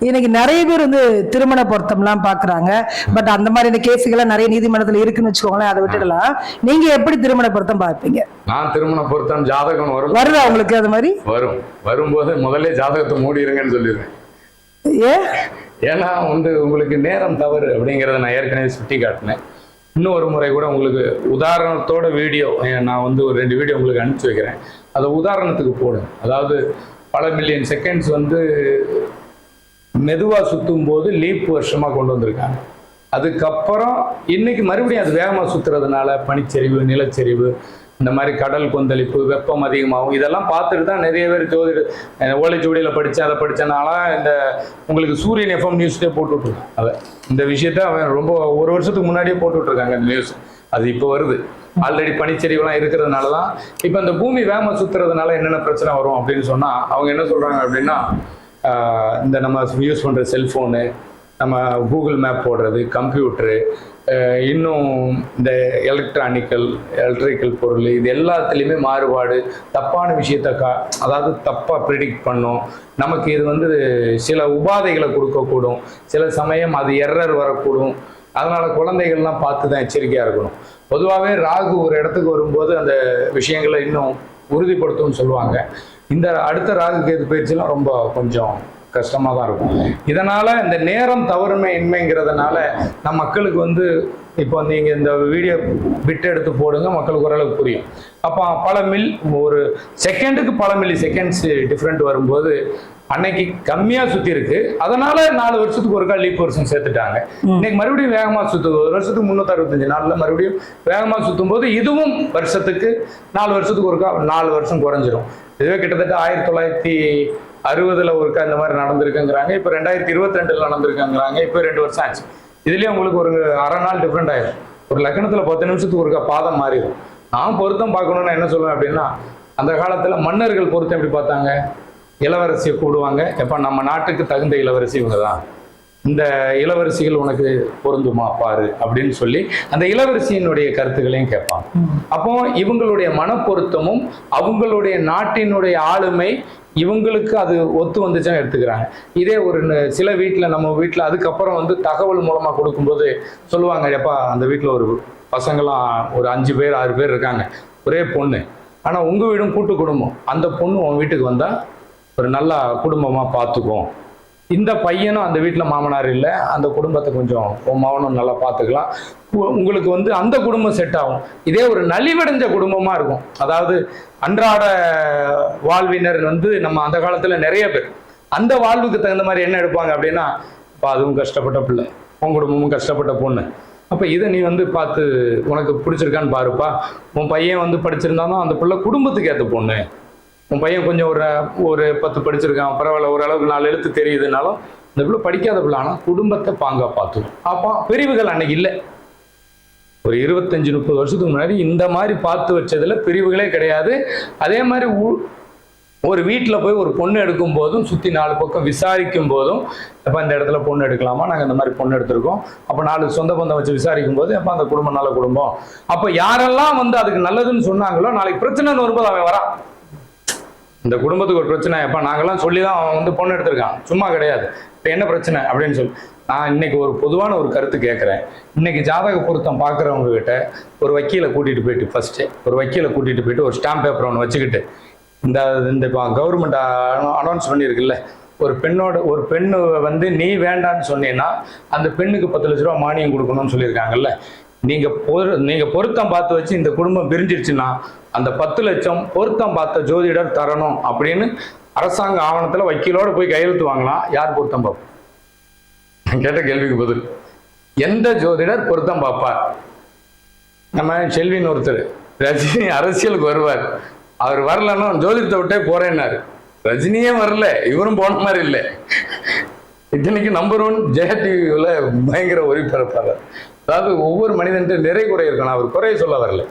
இன்னைக்கு நிறைய பேர் வந்து திருமண பொருத்தம்லாம் பாக்குறாங்க பட் அந்த மாதிரியான கேஸுகள்லாம் நிறைய நீதிமன்றத்துல இருக்குன்னு வச்சுக்கோங்களேன் அதை விட்டுடலாம். நீங்க எப்படி திருமண பொருத்தம் பார்ப்பீங்க? நான் திருமண பொருத்தம் ஜாதகம் வரும். வருதா உங்களுக்கு அது மாதிரி? வரும். வரும்போது முதல்ல ஜாதகத்தை மூடிடுங்கன்னு சொல்லிடுவேன் ஏ? ஏன்னா வந்து உங்களுக்கு நேரம் தவறு அப்படிங்கிறத நான் ஏற்கனவே சுட்டி காட்டினேன் இன்னும் ஒரு முறை கூட உங்களுக்கு உதாரணத்தோட வீடியோ நான் வந்து ஒரு ரெண்டு வீடியோ உங்களுக்கு அனுப்பிச்சு வைக்கிறேன். அதை உதாரணத்துக்கு போடுங்க. அதாவது பல மில்லியன் செகண்ட்ஸ் வந்து மெதுவாக சுற்றும் போது லீப் வருஷமாக கொண்டு வந்திருக்காங்க. அதுக்கப்புறம் இன்னைக்கு மறுபடியும் அது வேகமாக சுற்றுறதுனால பனிச்சரிவு நிலச்சரிவு இந்த மாதிரி கடல் கொந்தளிப்பு வெப்பம் அதிகமாகும். இதெல்லாம் பார்த்துட்டு தான் நிறைய பேர் ஜோதிட அஹ் ஓலைச்சுவடியில் படித்தேன் அதை படித்தனால இந்த உங்களுக்கு சூரியன் எஃப்எம் நியூஸ்லேயே போட்டுட்ருக்கான் அதை இந்த விஷயத்த அவன் ரொம்ப ஒரு வருஷத்துக்கு முன்னாடியே போட்டுட்ருக்காங்க இந்த நியூஸ் அது இப்போ வருது. ஆல்ரெடி பனிச்சரிவுலாம் இருக்கிறதுனால தான் இப்போ இந்த பூமி வேகமாக சுற்றுறதுனால என்னென்ன பிரச்சனை வரும் அப்படின்னு சொன்னால் அவங்க என்ன சொல்கிறாங்க அப்படின்னா இந்த நம்ம யூஸ் பண்ணுற செல்ஃபோனு நம்ம கூகுள் மேப் போடுறது கம்ப்யூட்ரு இன்னும் இந்த எலக்ட்ரானிக்கல் எலக்ட்ரிக்கல் பொருள் இது எல்லாத்துலேயுமே மாறுபாடு தப்பான விஷயத்த கா அதாவது தப்பாக ப்ரிடிக்ட் பண்ணும். நமக்கு இது வந்து சில உபாதைகளை கொடுக்கக்கூடும். சில சமயம் அது எரர் வரக்கூடும். அதனால் குழந்தைகள்லாம் பார்த்து தான் எச்சரிக்கையாக இருக்கணும். பொதுவாகவே ராகு ஒரு இடத்துக்கு வரும்போது அந்த விஷயங்களை இன்னும் உறுதிப்படுத்தும்னு சொல்லுவாங்க. இந்த அடுத்த ராகு கேது பயிற்சிலாம் ரொம்ப கொஞ்சம் கஷ்டமாக தான் இருக்கும். இதனால் இந்த நேரம் தவறுமை இன்மைங்கிறதுனால நம்ம மக்களுக்கு வந்து இப்போ நீங்கள் இந்த வீடியோ பிட் எடுத்து போடுங்க மக்களுக்கு ஓரளவுக்கு புரியும். அப்போ பல மில் ஒரு செகண்டுக்கு பல மில்லி செகண்ட்ஸ் டிஃப்ரெண்ட் வரும்போது அன்னைக்கு கம்மியா சுத்தி இருக்கு. அதனால நாலு வருஷத்துக்கு ஒருக்கா லீப் வருஷம் சேர்த்துட்டாங்க. இன்னைக்கு மறுபடியும் வேகமா சுத்துது. ஒரு வருஷத்துக்கு முன்னூத்தி அறுபத்தஞ்சு நாள்ல மறுபடியும் வேகமா சுத்தும் போது இதுவும் வருஷத்துக்கு நாலு வருஷத்துக்கு ஒருக்கா நாலு வருஷம் குறைஞ்சிரும். இதுவே கிட்டத்தட்ட ஆயிரத்தி தொள்ளாயிரத்தி அறுபதுல ஒருக்கா இந்த மாதிரி நடந்திருக்குங்கிறாங்க. இப்போ ரெண்டாயிரத்தி இருபத்தி ரெண்டுல நடந்திருக்குங்கிறாங்க. இப்போ ரெண்டு வருஷம் ஆச்சு. இதுலயே உங்களுக்கு ஒரு அரை நாள் டிஃப்ரெண்ட் ஆயிடும் ஒரு லக்னத்துல பத்து நிமிஷத்துக்கு ஒருக்கா பாதம் மாறிடும் நான் பொருத்தம் பார்க்கணும்னு என்ன சொல்லுவேன் அப்படின்னா அந்த காலத்துல மன்னர்கள் பொருத்தம் எப்படி பார்த்தாங்க? இளவரசியை கூடுவாங்க. எப்போ நம்ம நாட்டுக்கு தகுந்த இளவரசி இவங்க தான் இந்த இளவரசிகள் உனக்கு பொருந்துமா? பாரு அப்படின்னு சொல்லி அந்த இளவரசியினுடைய கருத்துக்களையும் கேட்பாங்க. அப்போ இவங்களுடைய மனப்பொருத்தமும் அவங்களுடைய நாட்டினுடைய ஆளுமை இவங்களுக்கு அது ஒத்து வந்துச்சுன்னு எடுத்துக்கிறாங்க. இதே ஒரு சில வீட்டில் நம்ம வீட்டில் அதுக்கப்புறம் வந்து தகவல் மூலமாக கொடுக்கும்போது சொல்லுவாங்க எப்பா அந்த வீட்டில் ஒரு பசங்களாம் ஒரு அஞ்சு பேர் ஆறு பேர் இருக்காங்க. ஒரே பொண்ணு. ஆனால் உங்கள் வீடும் கூட்டு குடும்பம். அந்த பொண்ணு உன் வீட்டுக்கு வந்தால் ஒரு நல்ல குடும்பமாக பார்த்துக்கும் இந்த பையனும் அந்த வீட்டில் மாமனார் இல்லை. அந்த குடும்பத்தை கொஞ்சம் உன் மகனும் நல்லா பார்த்துக்கலாம் உ- உங்களுக்கு வந்து அந்த குடும்பம் செட் ஆகும். இதே ஒரு நலிவடைஞ்ச குடும்பமாக இருக்கும். அதாவது அன்றாட வாழ்வினர் வந்து நம்ம அந்த காலத்தில் நிறைய பேர். அந்த வாழ்வுக்கு தகுந்த மாதிரி என்ன எடுப்பாங்க அப்படின்னா இப்போ அதுவும் கஷ்டப்பட்ட பிள்ளை. உன் குடும்பமும் கஷ்டப்பட்ட பொண்ணு. அப்போ இதை நீ வந்து பார்த்து உனக்கு பிடிச்சிருக்கான்னு பாருப்பா. உன் பையன் வந்து படிச்சிருந்தாலும் அந்த பிள்ளை குடும்பத்துக்கு ஏற்ற பொண்ணு. உன் பையன் கொஞ்சம் ஒரு ஒரு பத்து படிச்சிருக்கான் பரவாயில்ல ஓரளவுக்கு நாலு எழுத்து தெரியுதுனாலும் இந்த பிள்ளை படிக்காத பிள்ளை ஆனால் குடும்பத்தை பாங்கா பார்த்துக்கும் அப்போ பிரிவுகள் அன்னைக்கு இல்லை. ஒரு இருபத்தஞ்சு முப்பது வருஷத்துக்கு முன்னாடி இந்த மாதிரி பார்த்து வச்சதுல பிரிவுகளே கிடையாது. அதே மாதிரி ஒரு வீட்டில் போய் ஒரு பொண்ணு எடுக்கும் போதும் சுற்றி நாலு பக்கம் விசாரிக்கும் போதும் அப்போ இந்த இடத்துல பொண்ணு எடுக்கலாமா? நாங்கள் இந்த மாதிரி பொண்ணு எடுத்திருக்கோம். அப்போ நாலு சொந்த பந்தம் வச்சு விசாரிக்கும் போது அப்போ அந்த குடும்பம் நல்ல குடும்பம். அப்போ யாரெல்லாம் வந்து அதுக்கு நல்லதுன்னு சொன்னாங்களோ நாளைக்கு பிரச்சனைன்னு வரும்போது அவன் வரான் இந்த குடும்பத்துக்கு ஒரு பிரச்சனை எப்ப நாங்கெல்லாம் சொல்லி தான் அவன் வந்து பொண்ணு எடுத்திருக்கான். சும்மா கிடையாது. இப்போ என்ன பிரச்சனை அப்படின்னு சொல்லி நான் இன்னைக்கு ஒரு பொதுவான ஒரு கருத்து கேட்குறேன். இன்னைக்கு ஜாதக பொருத்தம் பார்க்குறவங்க கிட்ட ஒரு வக்கீலை கூட்டிகிட்டு போயிட்டு ஃபஸ்ட்டு ஒரு வக்கீலை கூட்டிகிட்டு போயிட்டு ஒரு ஸ்டாம்ப் பேப்பர் ஒன்று வச்சுக்கிட்டு இந்த இந்த இப்போ கவர்மெண்ட் அனௌன்ஸ் பண்ணியிருக்குல்ல ஒரு பெண்ணோட ஒரு பெண்ணு வந்து நீ வேண்டான்னு சொன்னீங்கன்னா அந்த பெண்ணுக்கு பத்து லட்ச ரூபா மானியம் கொடுக்கணும்னு சொல்லியிருக்காங்கல்ல நீங்க நீங்க பொருத்தம் பார்த்து வச்சு இந்த குடும்பம் பிரிஞ்சிருச்சுன்னா அந்த பத்து லட்சம் பொருத்தம் பார்த்த ஜோதிடர் தரணும் அப்படின்னு அரசாங்க ஆவணத்துல வக்கீலோட போய் கையெழுத்து வாங்கலாம் யார் பொருத்தம் பார்ப்போம் கேட்ட கேள்விக்கு பதில் எந்த ஜோதிடர் பொருத்தம் பார்ப்பார்? நம்ம செல்வின்னு ஒருத்தர் ரஜினி அரசியலுக்கு வருவார். அவர் வரலன்னு ஜோதிடத்தை விட்டே போறேன்னாரு. ரஜினியே வரல இவரும் போன மாதிரி இல்லை. இத்தனைக்கு நம்பர் ஒன் ஜெயா டிவியில் பயங்கர ஒளிபரப்பாளர் அதாவது ஒவ்வொரு மனிதன்ட்டு நிறை குறை இருக்கணும் அவர் குறைய சொல்ல வரல.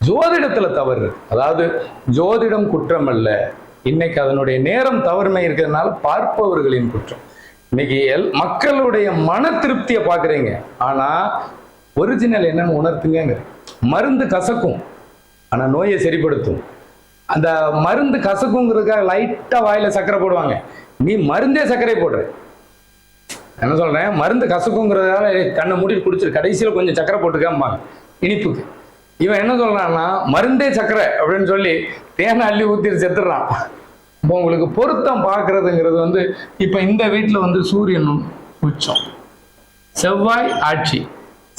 ஜோதிடத்தில் தவறு. அதாவது ஜோதிடம் குற்றம் அல்ல. இன்னைக்கு அதனுடைய நேரம் தவறுமை இருக்கிறதுனால பார்ப்பவர்களின் குற்றம். இன்னைக்கு எல் மக்களுடைய மன திருப்தியை பார்க்குறீங்க. ஆனால் ஒரிஜினல் என்னன்னு உணர்த்துங்க மருந்து கசக்கும். ஆனால் நோயை சரிப்படுத்தும். அந்த மருந்து கசக்குங்கிறதுக்காக லைட்டாக வாயில் சர்க்கரை போடுவாங்க. நீ மருந்தே சர்க்கரை போடுற. என்ன சொல்கிறேன் மருந்து கசக்குங்கிறதால கண்ணை மூடிட்டு குடிச்சிரு. கடைசியில் கொஞ்சம் சக்கரை போட்டுக்காம்பாங்க இனிப்புக்கு. இவன் என்ன சொல்கிறான்னா மருந்தே சக்கரை அப்படின்னு சொல்லி தேனை அள்ளி ஊற்றி செத்துடுறான் இப்போ உங்களுக்கு பொருத்தம் பார்க்கறதுங்கிறது வந்து இப்போ இந்த வீட்டில் வந்து சூரியன் உச்சம். செவ்வாய் ஆட்சி.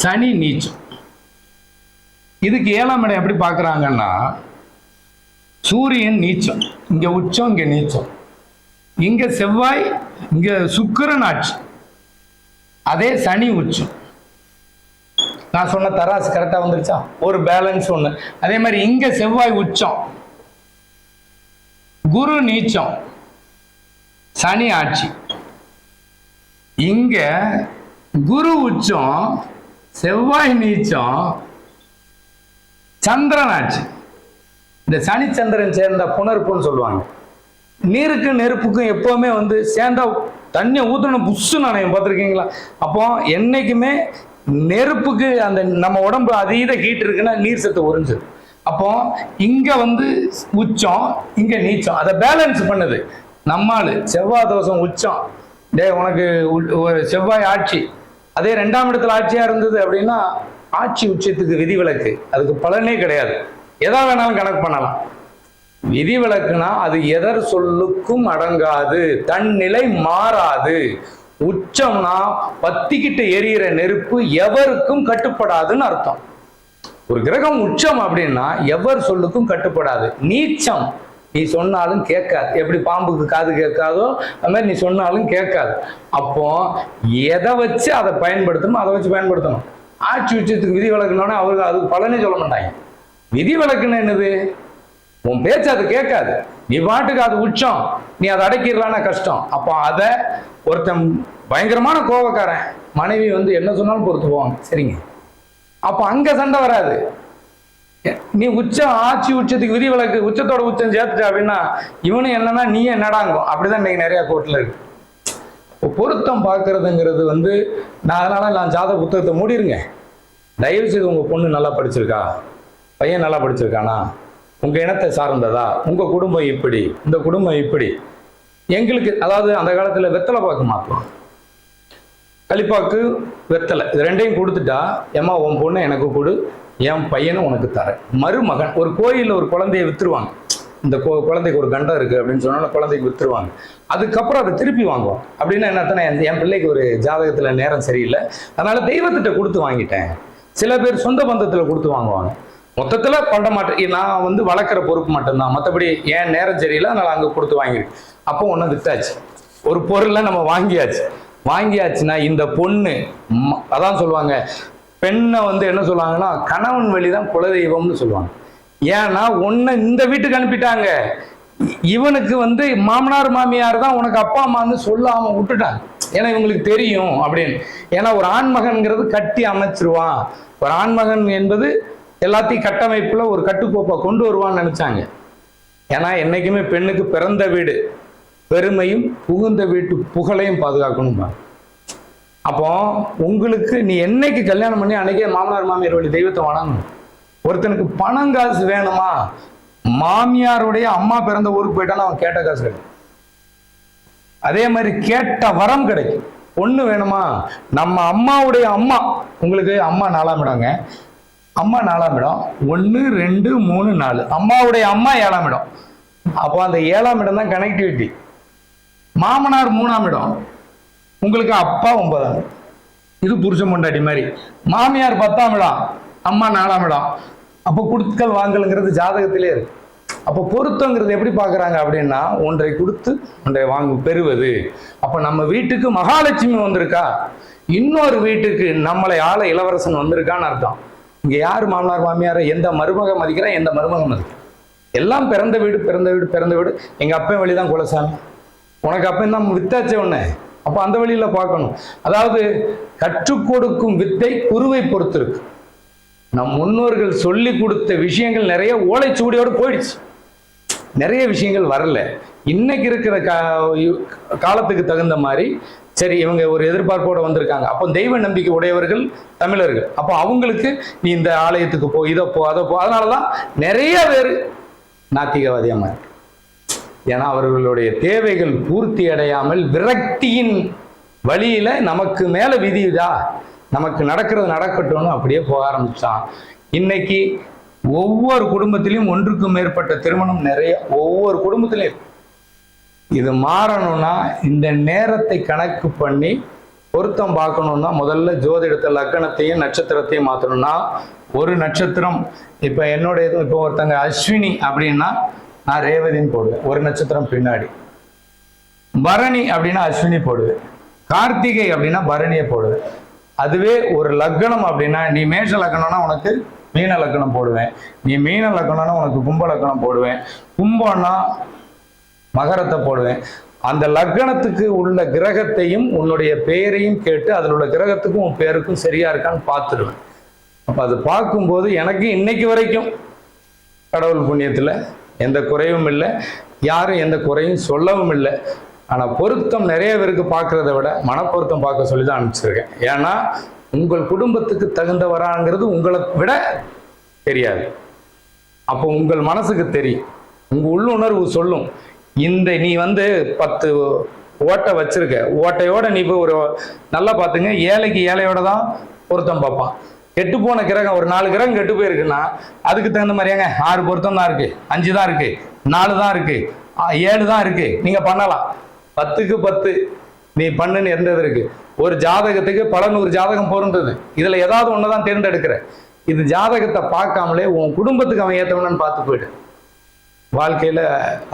சனி நீச்சம். இதுக்கு ஏழாம் இடம் எப்படி பார்க்குறாங்கன்னா சூரியன் நீச்சம். இங்கே உச்சம் இங்கே நீச்சம். இங்கே செவ்வாய் இங்கே சுக்கிரன் ஆட்சி. அதே சனி உச்சம். நான் சொன்ன தராசு கரெக்டா வந்துருச்சா? ஒரு பேலன்ஸ் ஒன்று அதே மாதிரி இங்க செவ்வாய் உச்சம். குரு நீச்சம். சனி ஆட்சி. இங்க குரு உச்சம் செவ்வாய் நீச்சம் சந்திரன் ஆட்சி. இந்த சனி சந்திரன் சேர்ந்த புணர்ப்புன்னு சொல்லுவாங்க. நீருக்கும் நெருப்புக்கும் எப்பவுமே வந்து சேர்ந்தா தண்ணியை ஊற்றணும் புஷு நாணயம் பார்த்துருக்கீங்களா? அப்போ என்றைக்குமே நெருப்புக்கு அந்த நம்ம உடம்பு அதீத ஹீட் இருக்குன்னா நீர் சத்து உறிஞ்சுது அப்போ இங்கே வந்து உச்சம் இங்கே நீச்சம். அதை பேலன்ஸ் பண்ணுது. நம்மால் செவ்வாய் தோஷம் உச்சம். டே உனக்கு ஒரு செவ்வாய் ஆட்சி. அதே ரெண்டாம் இடத்துல ஆட்சியாக இருந்தது அப்படின்னா ஆட்சி உச்சத்துக்கு விதிவிலக்கு. அதுக்கு பலனே கிடையாது. எதா வேணாலும் கணக்கு பண்ணலாம். விதிவிலக்குனா அது எதர் சொல்லுக்கும் அடங்காது. தன் நிலை மாறாது. உச்சம்னா பத்திக்கிட்டு எரியிற நெருப்பு எவருக்கும் கட்டுப்படாதுன்னு அர்த்தம். ஒரு கிரகம் உச்சம் அப்படின்னா எவர் சொல்லுக்கும் கட்டுப்படாது. நீச்சம். நீ சொன்னாலும் கேட்காது. எப்படி பாம்புக்கு காது கேட்காதோ அது மாதிரி நீ சொன்னாலும் கேட்காது. அப்போ எதை வச்சு அதை பயன்படுத்தணும் அதை வச்சு பயன்படுத்தணும். ஆட்சி உச்சத்துக்கு விதி விலக்குனோடனே அவருக்கு அதுக்கு பலனே சொல்ல மாட்டாங்க. விதி விலக்குன்னு என்னது? உன் பேச்சு அது கேட்காது. நீ பாட்டுக்கு அது உச்சம். நீ அதை அடக்கிடலான்னா கஷ்டம். அப்போ அதை ஒருத்தன் பயங்கரமான கோபக்காரன் மனைவி வந்து என்ன சொன்னாலும் பொறுத்து போவாங்க சரிங்க. அப்போ அங்கே சண்டை வராது. நீ உச்சம் ஆட்சி உச்சத்துக்கு விதி விலக்கு உச்சத்தோட உச்சம் சேர்த்துட்ட அப்படின்னா இவனும் என்னன்னா நீ என்னடாங்கும் அப்படிதான் இன்னைக்கு நிறைய கோர்ட்டில் இருக்கு. இப்போ பொருத்தம் பார்க்கறதுங்கிறது வந்து நான் அதனால நான் ஜாத புத்தகத்தை மூடிருங்க. தயவு செய்து உங்கள் பொண்ணு நல்லா படிச்சிருக்கா? பையன் நல்லா படிச்சிருக்கானா? உங்க இனத்தை சார்ந்ததா? உங்க குடும்பம் இப்படி? இந்த குடும்பம் இப்படி? எங்களுக்கு அதாவது அந்த காலத்துல வெத்தலை பாக்கு மாற்றுவோம் களிப்பாக்கு வெத்தலை. இது ரெண்டையும் கொடுத்துட்டா ஏமா உன் பொண்ணு எனக்கு கொடு என் பையனை உனக்கு தரேன். மருமகன் ஒரு கோயிலில் ஒரு குழந்தைய வித்துருவாங்க. இந்த கோ குழந்தைக்கு ஒரு கண்டம் இருக்கு அப்படின்னு சொன்னா குழந்தைக்கு வித்துருவாங்க. அதுக்கப்புறம் அதை திருப்பி வாங்குவோம். அப்படின்னா என்னத்தனை என் பிள்ளைக்கு ஒரு ஜாதகத்துல நேரம் சரியில்லை. அதனால தெய்வத்திட்ட கொடுத்து வாங்கிட்டேன். சில பேர் சொந்த பந்தத்தில் கொடுத்து வாங்குவாங்க. மொத்தத்தில் பண்ண மாட்டேன் நான் வந்து வளர்க்குற பொறுப்பு மட்டும்தான். மற்றபடி ஏன் நேரம் சரியில்லை அதனால் அங்கே கொடுத்து வாங்கியிருக்கேன் அப்போ ஒன்று வித்தாச்சு. ஒரு பொருளை நம்ம வாங்கியாச்சு. வாங்கியாச்சுன்னா இந்த பொண்ணு ம- அதான் சொல்லுவாங்க பெண்ணை வந்து என்ன சொல்லுவாங்கன்னா கணவன் வழிதான் குலதெய்வம்னு சொல்லுவாங்க. ஏன்னா ஒன்று இந்த வீட்டுக்கு அனுப்பிட்டாங்க. இவனுக்கு வந்து மாமனார் மாமியார் தான் உனக்கு அப்பா அம்மான்னு சொல்லாம விட்டுட்டாங்க. ஏன்னா இவங்களுக்கு தெரியும் அப்படின்னு. ஏன்னா ஒரு ஆண்மகன்கிறது கட்டி அமைச்சிருவான். ஒரு ஆண்மகன் என்பது எல்லாத்தையும் கட்டமைப்பில் ஒரு கட்டுக்கோப்பை கொண்டு வருவான்னு நினச்சாங்க. ஏன்னா என்றைக்குமே பெண்ணுக்கு பிறந்த வீடு பெருமையும் புகுந்த வீட்டு புகழையும் பாதுகாக்கணும்பா அப்போ உங்களுக்கு நீ என்னைக்கு கல்யாணம் பண்ணி அன்னைக்கே மாமனார் மாமியார் வழி தெய்வத்தை வணங்கணும். ஒருத்தனுக்கு பணம் காசு வேணுமா? மாமியாருடைய அம்மா பிறந்த ஊருக்கு போயிட்டானா அவன் கேட்ட காசு கிடைக்கும். அதே மாதிரி கேட்ட வரம் கிடைக்கும். ஒன்று வேணுமா? நம்ம அம்மாவுடைய அம்மா உங்களுக்கு அம்மா நாலாம் இடங்க அம்மா நாலாம் இடம். ஒன்று ரெண்டு மூணு நாலு. அம்மாவுடைய அம்மா ஏழாம் இடம். அப்போ அந்த ஏழாம் இடம் தான் கனெக்டிவிட்டி மாமனார் மூணாம் இடம். உங்களுக்கு அப்பா ஒன்பதாம் இது புருஷ பொண்டாட்டி மாதிரி. மாமியார் பத்தாம் இடம். அம்மா நாலாம் இடம். அப்போ கொடுக்கல் வாங்கலுங்கிறது ஜாதகத்திலே இருக்கு. அப்போ பொருத்தங்கிறது எப்படி பார்க்குறாங்க அப்படின்னா ஒன்றை கொடுத்து ஒன்றை வாங்கு பெறுவது. அப்போ நம்ம வீட்டுக்கு மகாலட்சுமி வந்திருக்கா? இன்னொரு வீட்டுக்கு நம்மளை ஆள இளவரசன் வந்திருக்கான்னு அர்த்தம். இங்க யார் மாமனார் மாமியார் எந்த மருமக மதிக்கிறா எந்த மருமக மதிக்கிறேன் எல்லாம் பிறந்த வீடு பிறந்த வீடு பிறந்த வீடு. எங்க அப்பன் வழி தான் குலசாமி. உனக்கு அப்பன் தான் வித்தாச்சே உன்ன. அப்ப அந்த வழியில பார்க்கணும். அதாவது கற்றுக் கொடுக்கும் வித்தை குருவை பொறுத்திருக்கு. நம் முன்னோர்கள் சொல்லி கொடுத்த விஷயங்கள் நிறைய ஓலைச்சுவடியோடு போயிடுச்சு. நிறைய விஷயங்கள் வரல. இன்னைக்கு இருக்கிற கா காலத்துக்கு தகுந்த மாதிரி சரி இவங்க ஒரு எதிர்பார்ப்போட வந்திருக்காங்க. அப்போ தெய்வ நம்பிக்கை உடையவர்கள் தமிழர்கள். அப்போ அவங்களுக்கு நீ இந்த ஆலயத்துக்கு போ இதை போ அதை போ. அதனால தான் நிறைய பேர் நாத்திகவாதியமாக இருக்கு ஏன்னா அவர்களுடைய தேவைகள் பூர்த்தி அடையாமல் விரக்தியின் வழியில நமக்கு மேல விதியுதா நமக்கு நடக்கிறது நடக்கட்டும்னு அப்படியே போக ஆரம்பிச்சான். இன்னைக்கு ஒவ்வொரு குடும்பத்திலையும் ஒன்றுக்கும் மேற்பட்ட திருமணம் நிறைய ஒவ்வொரு குடும்பத்திலையும் இது மாறணும்னா இந்த நேரத்தை கணக்கு பண்ணி பொருத்தம் பார்க்கணும்னா முதல்ல ஜோதிடத்தை லக்கணத்தையும் நட்சத்திரத்தையும் மாற்றணும்னா ஒரு நட்சத்திரம். இப்போ என்னுடைய இது இப்போ ஒருத்தங்க அஸ்வினி அப்படின்னா நான் ரேவதின்னு போடுவேன். ஒரு நட்சத்திரம் பின்னாடி. பரணி அப்படின்னா அஸ்வினி போடுவேன். கார்த்திகை அப்படின்னா பரணியை போடுவேன். அதுவே ஒரு லக்னம் அப்படின்னா நீ மேஷ லக்னம்னா உனக்கு மீன லக்னம் போடுவேன். நீ மீன லக்னம்னா உனக்கு கும்ப லக்னம் போடுவேன். கும்பம்னா மகரத்தை போடுவேன். அந்த லக்னத்துக்கு உள்ள கிரகத்தையும் உன்னுடைய பெயரையும் கேட்டு அதில் உள்ள கிரகத்துக்கும் உன் பேருக்கும் சரியா இருக்கான்னு பார்த்துடுவேன். அப்போ அது பார்க்கும்போது எனக்கு இன்னைக்கு வரைக்கும் கடவுள் புண்ணியத்தில் எந்த குறைவும் இல்லை. யாரும் எந்த குறையும் சொல்லவும் இல்லை. ஆனால் பொருத்தம் நிறைய பேருக்கு பார்க்கறத விட மனப்பொருத்தம் பார்க்க சொல்லி தான் அனுப்பிச்சிருக்கேன். ஏன்னா உங்கள் குடும்பத்துக்கு தகுந்தவராங்கிறது உங்களை விட தெரியாது. அப்போ உங்கள் மனசுக்கு தெரியும். உங்கள் உள்ளுணர்வு சொல்லும். இந்த நீ வந்து பத்து ஓட்டை வச்சிருக்க. ஓட்டையோட நீ இப்போ ஒரு நல்லா பார்த்துங்க. ஏழைக்கு ஏழையோட தான் பொருத்தம் பார்ப்பான். கெட்டு போன கிரகம் ஒரு நாலு கிரகம் கெட்டு போயிருக்குன்னா அதுக்கு தகுந்த மாதிரியாங்க ஆறு பொருத்தம் தான் இருக்கு. அஞ்சு தான் இருக்கு. நாலு தான் இருக்கு. ஏழு தான் இருக்கு. நீங்க பண்ணலாம். பத்துக்கு பத்து நீ பண்ணுன்னு இருந்தது இருக்கு. ஒரு ஜாதகத்துக்கு பல நூறு ஜாதகம் பொருந்தது. இதுல ஏதாவது ஒண்ணுதான் தேர்ந்தெடுக்கிற. இது ஜாதகத்தை பார்க்காமலே உன் குடும்பத்துக்கு அவன் ஏத்தவனான்னு பார்த்து போயிடு. வாழ்க்கையில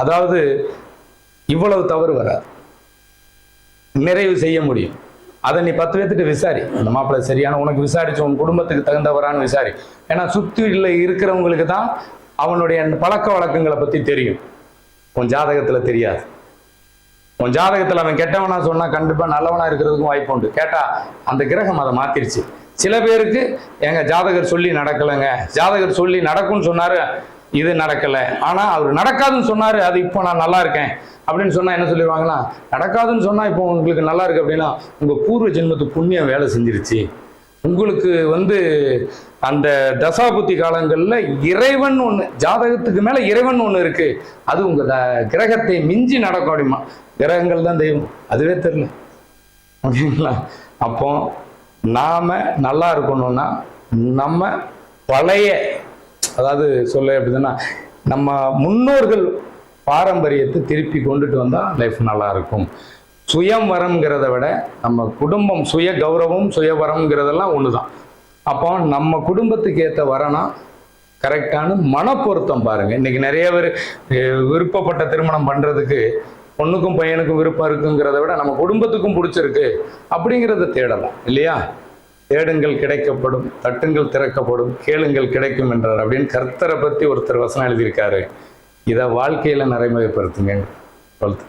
அதாவது இவ்வளவு தவறு வராது. நிறைவு செய்ய முடியும். அதை நீ பத்து பேர்த்துட்டு விசாரி. அந்த மாப்பிள்ளை சரியான உனக்கு விசாரிச்சு உன் குடும்பத்துக்கு தகுந்தவரான்னு விசாரி. ஏன்னா சுற்றில இருக்கிறவங்களுக்கு தான் அவனுடைய பழக்க வழக்கங்களை பற்றி தெரியும். உன் ஜாதகத்தில் தெரியாது. உன் ஜாதகத்தில் அவன் கெட்டவனா சொன்னால் கண்டிப்பாக நல்லவனாக இருக்கிறதுக்கும் வாய்ப்பு உண்டு. கேட்டா அந்த கிரகம் அதை மாத்திருச்சு. சில பேருக்கு எங்க ஜாதகர் சொல்லி நடக்கலைங்க. ஜாதகர் சொல்லி நடக்கும்னு சொன்னார் இது நடக்கலை. ஆனால் அவர் நடக்காதுன்னு சொன்னார் அது இப்போ நான் நல்லா இருக்கேன். அப்படின்னு சொன்னால் என்ன சொல்லிடுவாங்கன்னா நடக்காதுன்னு சொன்னால் இப்போ உங்களுக்கு நல்லா இருக்கு அப்படின்னா உங்கள் பூர்வ ஜென்மத்து புண்ணியம் வேலை செஞ்சிருச்சு. உங்களுக்கு வந்து அந்த தசாபுத்தி காலங்களில் இறைவன் ஒன்று ஜாதகத்துக்கு மேலே இறைவன் ஒன்று இருக்குது அது உங்கள் த- கிரகத்தை மிஞ்சி நடக்கும் அப்படிமா. கிரகங்கள் தான் தெய்வம். அதுவே தெரியல. ஓகேங்களா? அப்போ நாம் நல்லா இருக்கணும்னா நம்ம பழைய அதாவது சொல்ல எப்படின்னா நம்ம முன்னோர்கள் பாரம்பரியத்தை திருப்பி கொண்டுட்டு வந்தால் லைஃப் நல்லா இருக்கும் சுயவரம்ங்கிறத விட நம்ம குடும்பம் சுய கௌரவம் சுயவரம்ங்கிறதெல்லாம் ஒன்று தான் அப்போ நம்ம குடும்பத்துக்கு ஏற்ற வரனா கரெக்டான மனப்பொருத்தம் பாருங்க. இன்றைக்கி நிறைய பேர் விருப்பப்பட்ட திருமணம் பண்ணுறதுக்கு பொண்ணுக்கும் பையனுக்கும் விருப்பம் இருக்குங்கிறத விட நம்ம குடும்பத்துக்கும் பிடிச்சிருக்கு அப்படிங்கிறத தேடலாம் இல்லையா? தேடுங்கள் கிடைக்கப்படும் தட்டுங்கள் திறக்கப்படும் கேளுங்கள் கிடைக்கும் என்றார். அப்படின்னு கர்த்தரை பற்றி ஒருத்தர் வசனம் எழுதியிருக்காரு. இதை வாழ்க்கையில் நடைமுறைப்படுத்துங்க. வாழ்த்து.